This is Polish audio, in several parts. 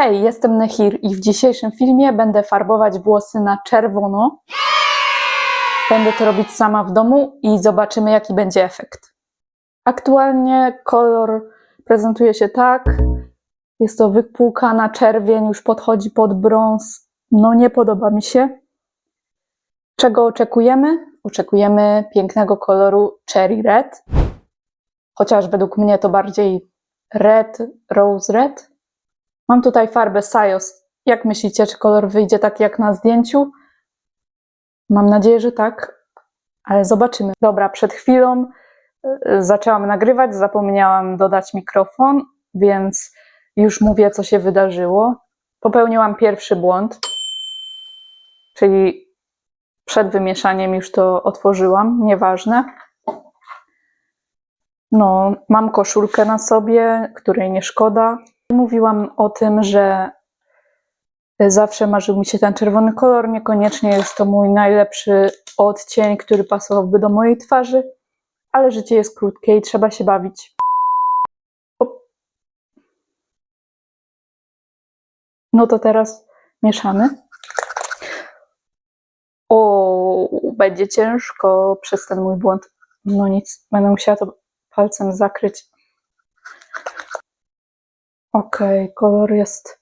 Hej, jestem Nehir i w dzisiejszym filmie będę farbować włosy na czerwono. Będę to robić sama w domu i zobaczymy, jaki będzie efekt. Aktualnie kolor prezentuje się tak. Jest to wypłukana czerwień, już podchodzi pod brąz. No nie podoba mi się. Czego oczekujemy? Oczekujemy pięknego koloru cherry red. Chociaż według mnie to bardziej red, rose red. Mam tutaj farbę Sajos. Jak myślicie, czy kolor wyjdzie tak jak na zdjęciu? Mam nadzieję, że tak, ale zobaczymy. Dobra, przed chwilą y, zaczęłam nagrywać, zapomniałam dodać mikrofon, więc już mówię, co się wydarzyło. Popełniłam pierwszy błąd, czyli przed wymieszaniem już to otworzyłam, nieważne. No, mam koszulkę na sobie, której nie szkoda. Mówiłam o tym, że zawsze marzył mi się ten czerwony kolor. Niekoniecznie jest to mój najlepszy odcień, który pasowałby do mojej twarzy, ale życie jest krótkie i trzeba się bawić. No to teraz mieszamy. O, będzie ciężko przez ten mój błąd. No nic, będę musiała to palcem zakryć. Okej, okay, kolor jest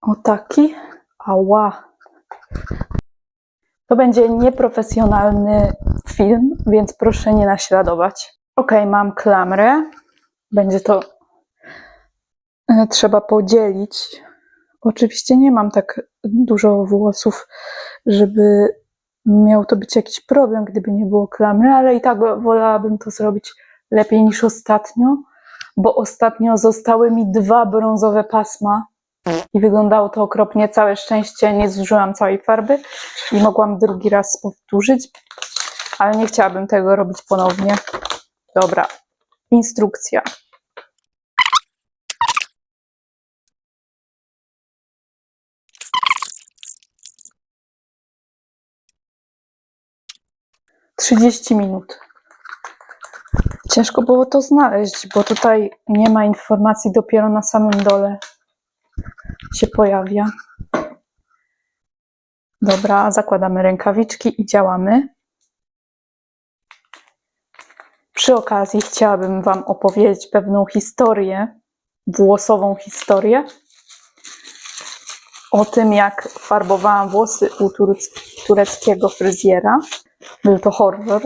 o taki. Ała. To będzie nieprofesjonalny film, więc proszę nie naśladować. Ok, mam klamrę. Będzie to e, trzeba podzielić. Oczywiście nie mam tak dużo włosów, żeby miał to być jakiś problem, gdyby nie było klamry, ale i tak wolałabym to zrobić lepiej niż ostatnio bo ostatnio zostały mi dwa brązowe pasma i wyglądało to okropnie. Całe szczęście nie zużyłam całej farby i mogłam drugi raz powtórzyć, ale nie chciałabym tego robić ponownie. Dobra, instrukcja. Trzydzieści minut. Ciężko było to znaleźć, bo tutaj nie ma informacji, dopiero na samym dole się pojawia. Dobra, zakładamy rękawiczki i działamy. Przy okazji chciałabym Wam opowiedzieć pewną historię, włosową historię, o tym, jak farbowałam włosy u tureckiego fryzjera. Był to horror.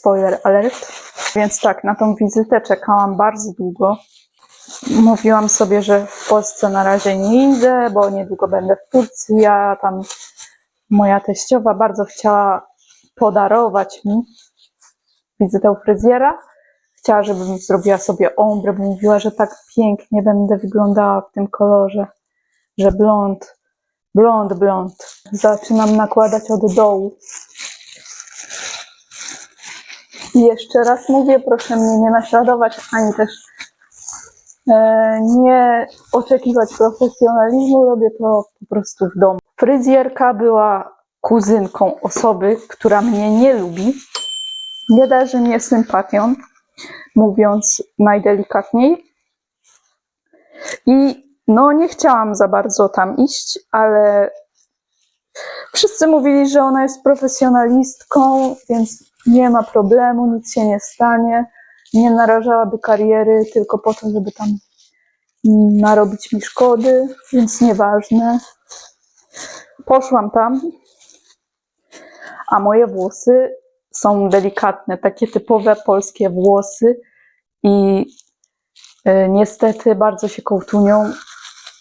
Spoiler alert. Więc tak, na tą wizytę czekałam bardzo długo. Mówiłam sobie, że w Polsce na razie nie idę, bo niedługo będę w Turcji, a tam moja teściowa bardzo chciała podarować mi wizytę u fryzjera. Chciała, żebym zrobiła sobie ombre, bo mówiła, że tak pięknie będę wyglądała w tym kolorze, że blond, blond, blond. Zaczynam nakładać od dołu. I jeszcze raz mówię, proszę mnie nie naśladować, ani też e, nie oczekiwać profesjonalizmu, robię to po prostu w domu. Fryzjerka była kuzynką osoby, która mnie nie lubi, nie darzy mnie sympatią, mówiąc najdelikatniej. I no, nie chciałam za bardzo tam iść, ale wszyscy mówili, że ona jest profesjonalistką, więc nie ma problemu, nic się nie stanie. Nie narażałaby kariery tylko po to, żeby tam narobić mi szkody, więc nieważne. Poszłam tam, a moje włosy są delikatne, takie typowe polskie włosy i y, niestety bardzo się kołtunią.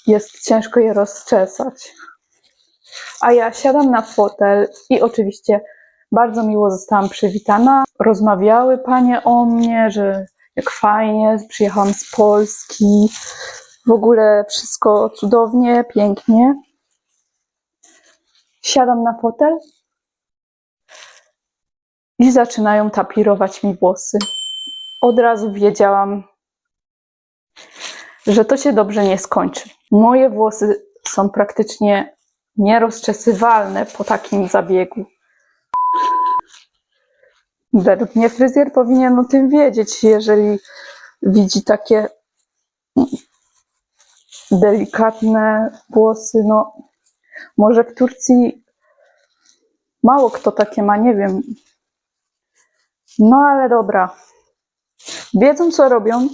Jest ciężko je rozczesać. A ja siadam na fotel i oczywiście bardzo miło zostałam przywitana. Rozmawiały panie o mnie, że jak fajnie, przyjechałam z Polski. W ogóle wszystko cudownie, pięknie. Siadam na fotel i zaczynają tapirować mi włosy. Od razu wiedziałam, że to się dobrze nie skończy. Moje włosy są praktycznie nierozczesywalne po takim zabiegu. Według mnie fryzjer powinien o tym wiedzieć, jeżeli widzi takie delikatne włosy. No, może w Turcji mało kto takie ma, nie wiem. No ale dobra. Wiedzą, co robią.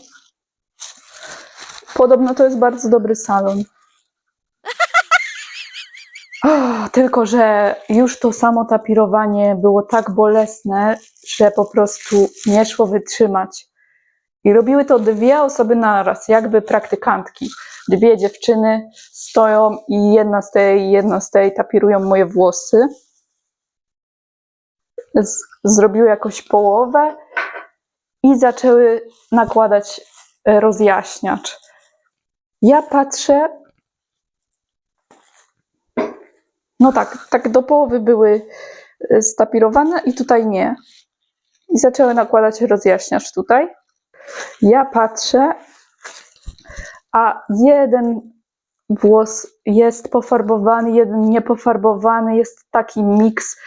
Podobno to jest bardzo dobry salon. Tylko, że już to samo tapirowanie było tak bolesne, że po prostu nie szło wytrzymać. I robiły to dwie osoby naraz, jakby praktykantki. Dwie dziewczyny stoją i jedna z tej, jedna z tej tapirują moje włosy. Z, zrobiły jakąś połowę i zaczęły nakładać e, rozjaśniacz. Ja patrzę. No tak, tak do połowy były e, stapirowane i tutaj nie. I zaczęły nakładać rozjaśniacz tutaj. Ja patrzę, a jeden włos jest pofarbowany, jeden niepofarbowany. Jest taki miks.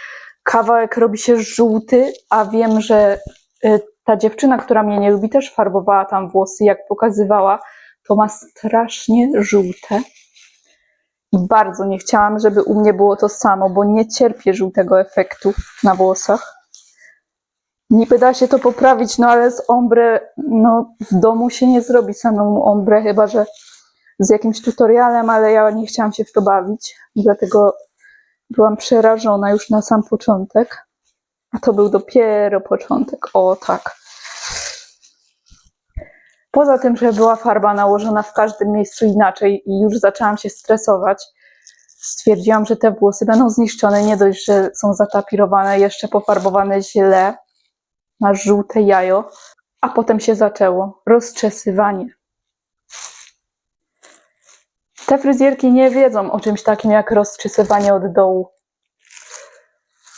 Kawałek robi się żółty, a wiem, że y, ta dziewczyna, która mnie nie lubi, też farbowała tam włosy, jak pokazywała. To ma strasznie żółte. I bardzo nie chciałam, żeby u mnie było to samo, bo nie cierpię żółtego efektu na włosach. Niby da się to poprawić, no ale z ombre, no w domu się nie zrobi samemu ombre, chyba że z jakimś tutorialem, ale ja nie chciałam się w to bawić, dlatego byłam przerażona już na sam początek. A to był dopiero początek, o tak. Poza tym, że była farba nałożona w każdym miejscu inaczej i już zaczęłam się stresować, stwierdziłam, że te włosy będą zniszczone. Nie dość, że są zatapirowane, jeszcze pofarbowane źle na żółte jajo, a potem się zaczęło rozczesywanie. Te fryzjerki nie wiedzą o czymś takim jak rozczesywanie od dołu.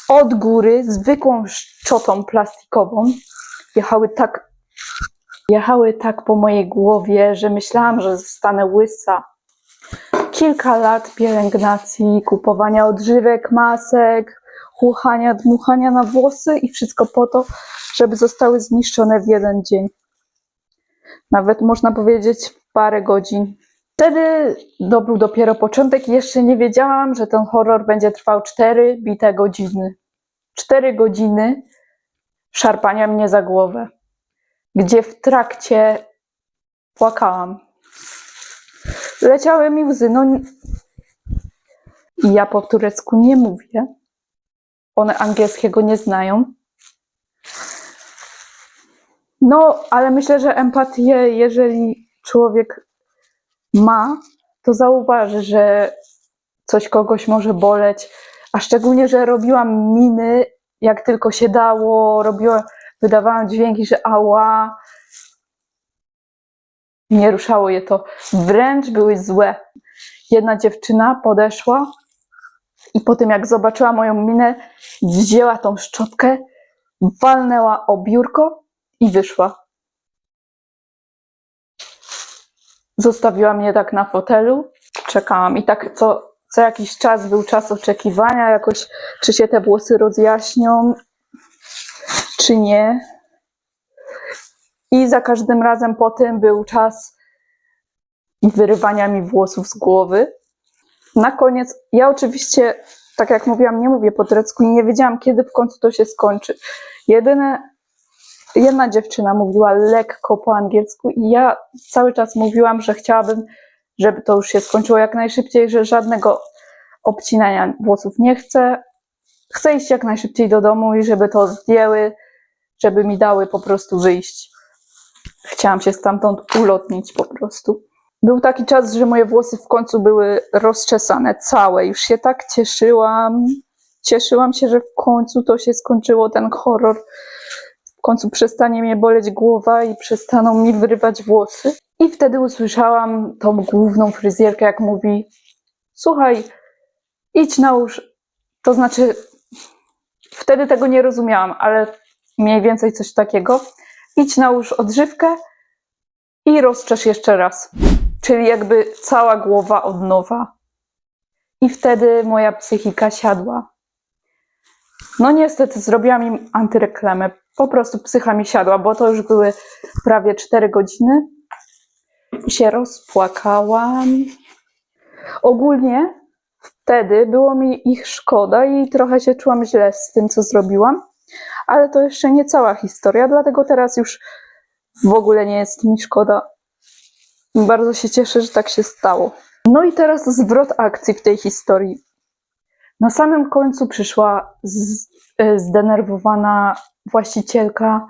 Od góry zwykłą szczotą plastikową jechały tak, jechały tak po mojej głowie, że myślałam, że zostanę łysa. Kilka lat pielęgnacji, kupowania odżywek, masek, chłuchania, dmuchania na włosy i wszystko po to, żeby zostały zniszczone w jeden dzień. Nawet można powiedzieć w parę godzin. Wtedy to był dopiero początek i jeszcze nie wiedziałam, że ten horror będzie trwał 4 bite godziny. 4 godziny szarpania mnie za głowę, gdzie w trakcie płakałam. Leciały mi łzy, no ja po turecku nie mówię. One angielskiego nie znają. No, ale myślę, że empatię, jeżeli człowiek ma, to zauważy, że coś kogoś może boleć. A szczególnie, że robiłam miny, jak tylko się dało, robiłam, wydawałam dźwięki, że ała. Nie ruszało je to. Wręcz były złe. Jedna dziewczyna podeszła i po tym, jak zobaczyła moją minę, wzięła tą szczotkę, walnęła o biurko i wyszła. Zostawiła mnie tak na fotelu, czekałam i tak co, co jakiś czas był czas oczekiwania, jakoś czy się te włosy rozjaśnią, czy nie. I za każdym razem po tym był czas wyrywania mi włosów z głowy. Na koniec, ja oczywiście, tak jak mówiłam, nie mówię po turecku i nie wiedziałam, kiedy w końcu to się skończy. Jedyne, jedna dziewczyna mówiła lekko po angielsku i ja cały czas mówiłam, że chciałabym, żeby to już się skończyło jak najszybciej, że żadnego obcinania włosów nie chcę. Chcę iść jak najszybciej do domu i żeby to zdjęły, żeby mi dały po prostu wyjść. Chciałam się stamtąd ulotnić po prostu. Był taki czas, że moje włosy w końcu były rozczesane całe. Już się tak cieszyłam. Cieszyłam się, że w końcu to się skończyło, ten horror. W końcu przestanie mnie boleć głowa i przestaną mi wyrywać włosy. I wtedy usłyszałam tą główną fryzjerkę, jak mówi: Słuchaj, idź nałóż. To znaczy, wtedy tego nie rozumiałam, ale mniej więcej coś takiego. Idź nałóż odżywkę i rozczesz jeszcze raz. Czyli jakby cała głowa od nowa. I wtedy moja psychika siadła. No niestety zrobiłam im antyreklamę. Po prostu psycha mi siadła, bo to już były prawie 4 godziny. się rozpłakałam. Ogólnie wtedy było mi ich szkoda i trochę się czułam źle z tym, co zrobiłam, ale to jeszcze nie cała historia, dlatego teraz już w ogóle nie jest mi szkoda. Bardzo się cieszę, że tak się stało. No i teraz zwrot akcji w tej historii. Na samym końcu przyszła e, zdenerwowana właścicielka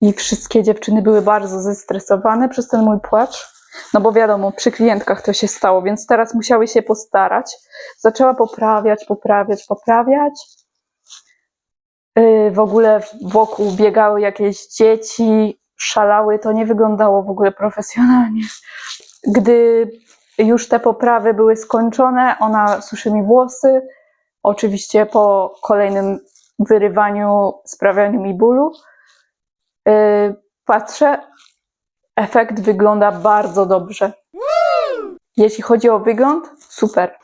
i wszystkie dziewczyny były bardzo zestresowane przez ten mój płacz. No bo wiadomo, przy klientkach to się stało, więc teraz musiały się postarać. Zaczęła poprawiać, poprawiać, poprawiać. Yy, W ogóle wokół biegały jakieś dzieci, szalały. To nie wyglądało w ogóle profesjonalnie. Gdy już te poprawy były skończone, ona suszy mi włosy. Oczywiście po kolejnym wyrywaniu, sprawianiu mi bólu. Yy, patrzę, efekt wygląda bardzo dobrze. Jeśli chodzi o wygląd, super.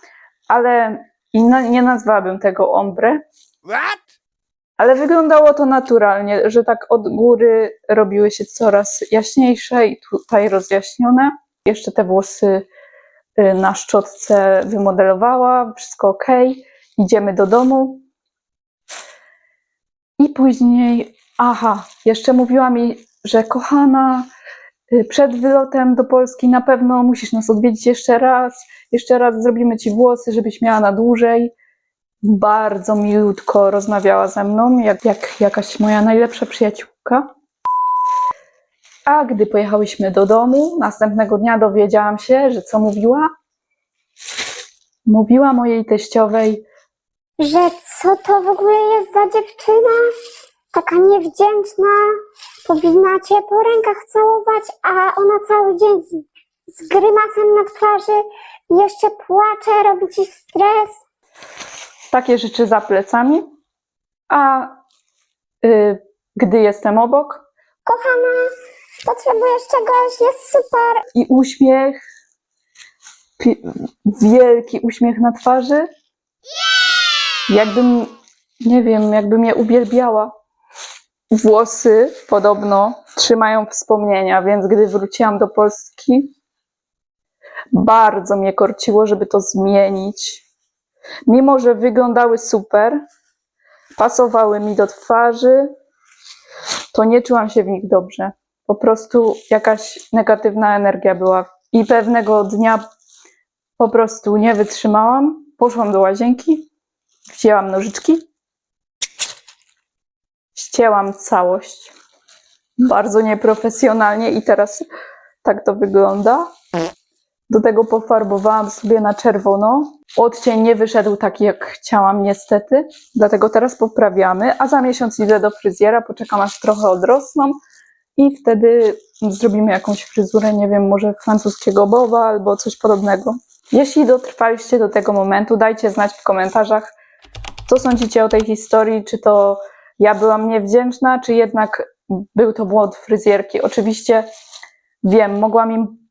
Ale nie nazwałabym tego ombre, What? Ale wyglądało to naturalnie, że tak od góry robiły się coraz jaśniejsze i tutaj rozjaśnione. Jeszcze te włosy y, na szczotce wymodelowała, wszystko ok. Idziemy do domu. I później, aha, jeszcze mówiła mi, że kochana, y, przed wylotem do Polski na pewno musisz nas odwiedzić jeszcze raz. Jeszcze raz zrobimy ci włosy, żebyś miała na dłużej. Bardzo milutko rozmawiała ze mną, jak, jak jakaś moja najlepsza przyjaciółka. A gdy pojechałyśmy do domu, następnego dnia dowiedziałam się, że co mówiła? Mówiła mojej teściowej, że co to w ogóle jest za dziewczyna? Taka niewdzięczna, powinna cię po rękach całować, a ona cały dzień z, z grymasem na twarzy, jeszcze płacze, robi ci stres. Takie rzeczy za plecami, a y, gdy jestem obok Kochana, potrzebujesz czegoś, jest super. i uśmiech, wielki uśmiech na twarzy, jakbym, nie wiem, jakby mnie uwielbiała. Włosy podobno trzymają wspomnienia, więc gdy wróciłam do Polski, bardzo mnie korciło, żeby to zmienić. Mimo, że wyglądały super, pasowały mi do twarzy, to nie czułam się w nich dobrze. Po prostu jakaś negatywna energia była. I pewnego dnia po prostu nie wytrzymałam. Poszłam do łazienki, wzięłam nożyczki, ścięłam całość. Bardzo nieprofesjonalnie i teraz tak to wygląda. Do tego pofarbowałam sobie na czerwono. Odcień nie wyszedł taki, jak chciałam, niestety. Dlatego teraz poprawiamy. A za miesiąc idę do fryzjera, poczekam aż trochę odrosną i wtedy zrobimy jakąś fryzurę, nie wiem, może francuskiego boba albo coś podobnego. Jeśli dotrwaliście do tego momentu, dajcie znać w komentarzach, co sądzicie o tej historii, czy to ja byłam niewdzięczna, czy jednak był to błąd fryzjerki. Oczywiście wiem, mogłam im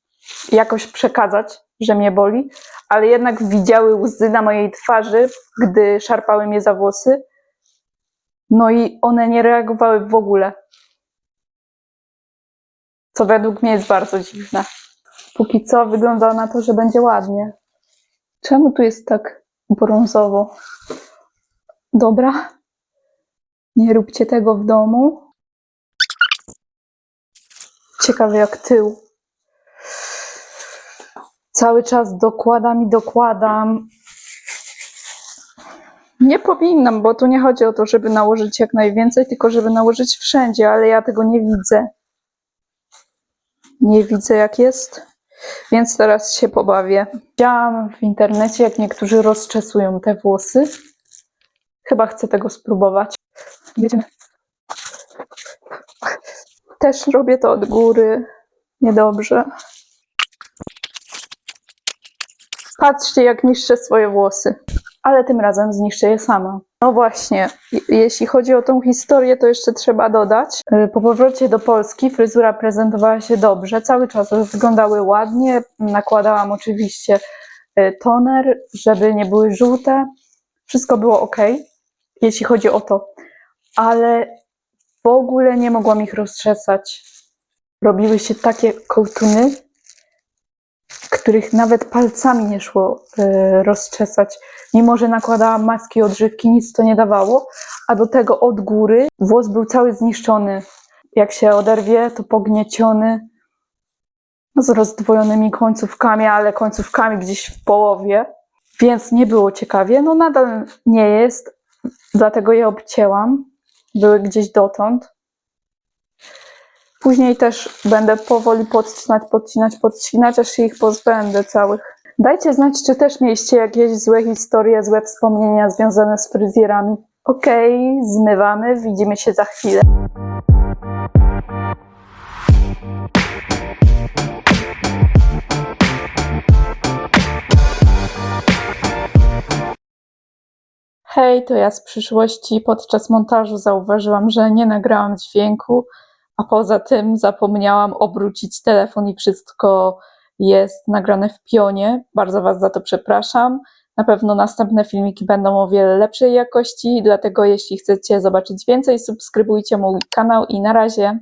jakoś przekazać, że mnie boli, ale jednak widziały łzy na mojej twarzy, gdy szarpały mnie za włosy. No i one nie reagowały w ogóle. Co według mnie jest bardzo dziwne. Póki co wygląda na to, że będzie ładnie. Czemu tu jest tak brązowo? Dobra. Nie róbcie tego w domu. Ciekawe jak tył. Cały czas dokładam i dokładam. Nie powinnam, bo tu nie chodzi o to, żeby nałożyć jak najwięcej, tylko żeby nałożyć wszędzie, ale ja tego nie widzę. Nie widzę jak jest, więc teraz się pobawię. Widziałam w internecie, jak niektórzy rozczesują te włosy. Chyba chcę tego spróbować. Jedziemy. Też robię to od góry. Niedobrze. Patrzcie, jak niszczę swoje włosy. Ale tym razem zniszczę je sama. No właśnie, je- jeśli chodzi o tą historię, to jeszcze trzeba dodać. y, Po powrocie do Polski fryzura prezentowała się dobrze, cały czas wyglądały ładnie. Nakładałam oczywiście y, toner, żeby nie były żółte. Wszystko było ok, jeśli chodzi o to. Ale w ogóle nie mogłam ich rozczesać. Robiły się takie kołtuny, których nawet palcami nie szło e, rozczesać. Mimo, że nakładałam maski odżywki, nic to nie dawało, a do tego od góry włos był cały zniszczony. Jak się oderwie, to pognieciony, z rozdwojonymi końcówkami, ale końcówkami gdzieś w połowie, więc nie było ciekawie. No nadal nie jest, dlatego je obcięłam. Były gdzieś dotąd. Później też będę powoli podcinać, podcinać, podcinać, aż się ich pozbędę całych. Dajcie znać, czy też mieliście jakieś złe historie, złe wspomnienia związane z fryzjerami. Okej, zmywamy, widzimy się za chwilę. Hej, to ja z przyszłości. Podczas montażu zauważyłam, że nie nagrałam dźwięku, poza tym zapomniałam obrócić telefon i wszystko jest nagrane w pionie. Bardzo Was za to przepraszam. Na pewno następne filmiki będą o wiele lepszej jakości, dlatego jeśli chcecie zobaczyć więcej, subskrybujcie mój kanał i na razie.